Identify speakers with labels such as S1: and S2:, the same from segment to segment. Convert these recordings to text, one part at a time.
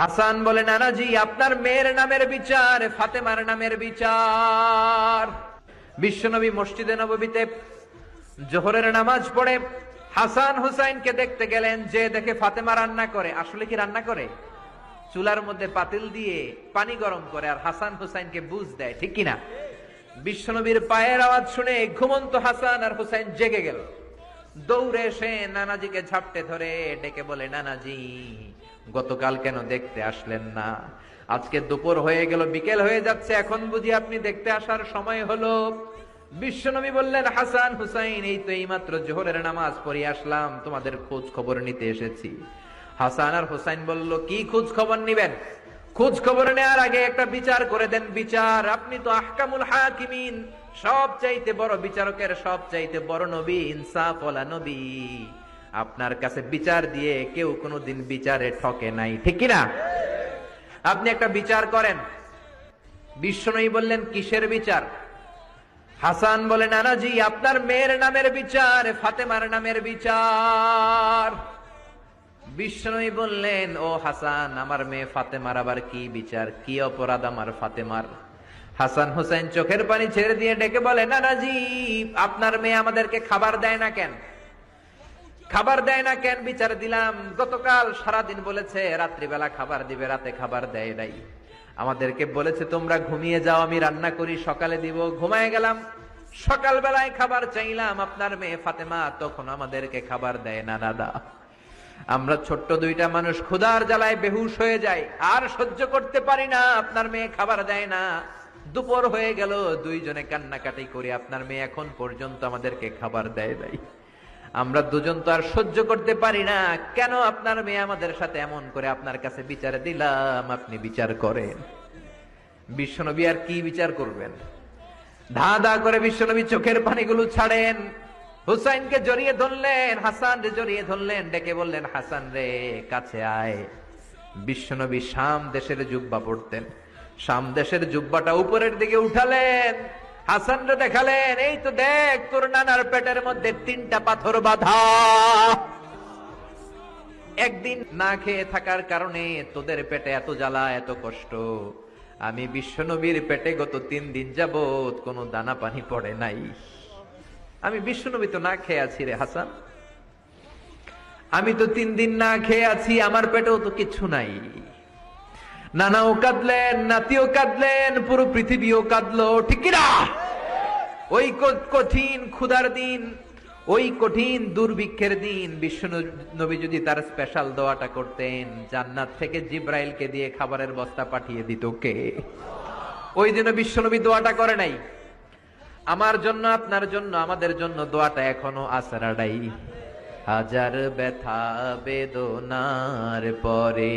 S1: হাসান বলে, নানাজি, আপনার মেয়ের নামের বিচার, ফাতেমার নামের বিচার। বিশ্বনবী মসজিদে নববীতে জোহরের নামাজ পড়ে হাসান হুসাইনকে দেখতে গেলেন যে দেখে ফাতেমা রান্না করে। আসলে কি রান্না করে? চুলার মধ্যে পাতিল দিয়ে পানি গরম করে আর হাসান হুসাইনকে বুঝ দেয়, ঠিক কিনা? বিশ্বনবীর পায়ের আওয়াজ শুনে ঘুমন্ত হাসান আর হুসাইন জেগে গেল। দৌড়ে এসে নানাজিকে ঝাপটে ধরে ডেকে বলে, নানাজি, গতকাল কেন দেখতে আসলেন না? আজকে দুপুর হয়ে গেল, বিকেল হয়ে যাচ্ছে, এখন বুঝি আপনি দেখতে আসার সময় হলো। বিশ্বনবী বললেন, হাসান হুসাইন, এই তো এইমাত্র জোহরের নামাজ পড়ে আসলাম, তোমাদের খোঁজ খবর নিতে এসেছি। হাসান আর হুসাইন বলল, কি খোঁজ খবর নিবেন? খোঁজ খবর নেওয়ার আগে একটা বিচার করে দেন, বিচার। আপনি তো আহকামুল হাকিমিন সব চাইতে বড় বিচারকের সব চাইতে বড় নবী, ইনসাফ ওলা নবী। আপনার কাছে বিচার দিয়ে কেউ কোনোদিন বিচারে ঠকে নাই, ঠিক না? আপনি একটা বিচার করেন। বিশ্বনবী বললেন, কিসের বিচার? হাসান বলে, নানাজি, আপনার মেয়ের নামের বিচার, ফাতেমার নামের বিচার। বিষ্ণুই বললেন, ও হাসান, আমার মেয়ে ফাতেমার আবার কি বিচার? কি অপরাধ আমার ফাতেমার? হাসান হোসেন চোখের পানি ছেড়ে দিয়ে ডেকে বলে নানাজি আপনার মেয়ে আমাদেরকে খাবার দেয় না কেন? খাবার দেয় না কেন? বিচার দিলাম। গতকাল সারাদিন বলেছে, রাত্রিবেলা খাবার দিবে, রাতে খাবার দেয় নাই। আমাদেরকে বলেছে, তোমরা ঘুমিয়ে যাও, আমি রান্না করি, সকালে দিব। ঘুমায় গেলাম। সকালবেলায় খাবার চাইলাম, আপনার মেয়ে ফাতেমা তখন আমাদেরকে খাবার দেয় না দাদা আমরা ছোট্ট দুইটা মানুষ, ক্ষুধার জ্বালায় বেহুশ হয়ে যায় আর সহ্য করতে পারি না, আপনার মেয়ে খাবার দেয় না। দুপুর হয়ে গেল, দুইজনে কান্নাকাটি করে আপনার মেয়ে এখন পর্যন্ত আমাদেরকে খাবার দেয় নাই। আমরা দুজন তো আর সহ্য করতে পারি না, কেন আপনার মেয়ে আমাদের সাথে এমন করে আপনার কাছে বিচার দিলাম, আপনি বিচার করেন। বিশ্বনবী আর কি বিচার করবেন? ধা ধা করে বিশ্বনবী চোখের পানিগুলো ছাড়েন, হুসাইনকে জড়িয়ে ধরলেন হাসান রে জড়িয়ে ধরলেন, ডেকে বললেন, হাসান রে, কাছে আয়। বিশ্বনবী শাম দেশের জুব্বা পড়তেন। শাম দেশের জুব্বাটা উপরের দিকে উঠালেন। হাসান দেখালেন, এই তো দেখ, তোর নানার পেটের মধ্যে তিনটা পাথর বাঁধা। একদিন না খেয়ে থাকার কারণে তোদের পেটে এত জ্বালা, এত কষ্ট। আমি বিশ্বনবীর পেটে গত তিন দিন যাবত কোনো দানা পানি পড়ে নাই। আমি বিশ্বনবী তো না খেয়ে আছি রে হাসান। আমি তো তিন দিন না খেয়ে আছি, আমার পেটেও তো কিছু নাই। নানাও কাঁদলেন, নাতিও কাঁদলেন, পুরো পৃথিবীও কাঁদলো, ঠিক না ওই কঠিন ক্ষুধার দিন, ওই কঠিন দুর্ভিক্ষের দিন বিশ্ব নবী যদি তার স্পেশাল দোয়াটা করতেন, জান্নাত থেকে জিব্রাইলকে দিয়ে খাবারের বস্তা পাঠিয়ে দিত কে? ওই দিনে বিশ্বনবী দোয়াটা করে নাই। আমার জন্য, আপনার জন্য, আমাদের জন্য দোয়াটা এখনও আসারাডাই হাজার ব্যথা বেদনার পরে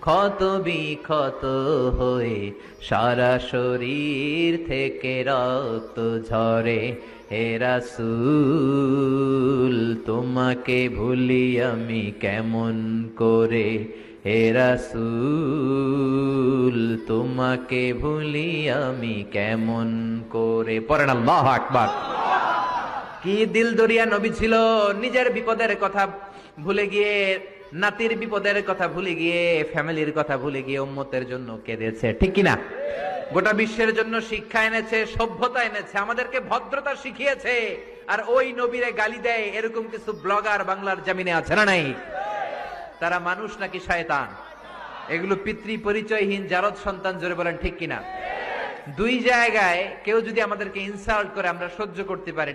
S1: ক্ষত বিক্ষত হয়ে সারা শরীর থেকে রক্ত ঝরে। হে রাসূল, তোমাকে ভুলি আমি কেমন করে? হে রাসূল, তোমাকে ভুলি আমি কেমন করে? পড়েন আল্লাহ আকবার। কি দিল দরিয়া নবী ছিল, নিজের বিপদের কথা ভুলে গিয়ে নাতির বিপদের কথা ভুলে গিয়ে, ফ্যামিলির কথা ভুলে গিয়ে উম্মতের জন্য কেঁদেছে, ঠিক কিনা? গোটা বিশ্বের জন্য শিক্ষা এনেছে, সভ্যতা এনেছে, আমাদেরকে ভদ্রতা শিখিয়েছে, আর ওই নবীরে গালি দেয়, এরকম কিছু ব্লগার বাংলার জামিনে আছে না নাই? তারা মানুষ নাকি শয়তান? এগুলো পিতৃ পরিচয়হীন জারদ সন্তান জোরে বলেন, ঠিক কিনা? দুই জায়গায় কেউ যদি আমাদেরকে ইনসাল্ট করে, আমরা সহ্য করতে পারি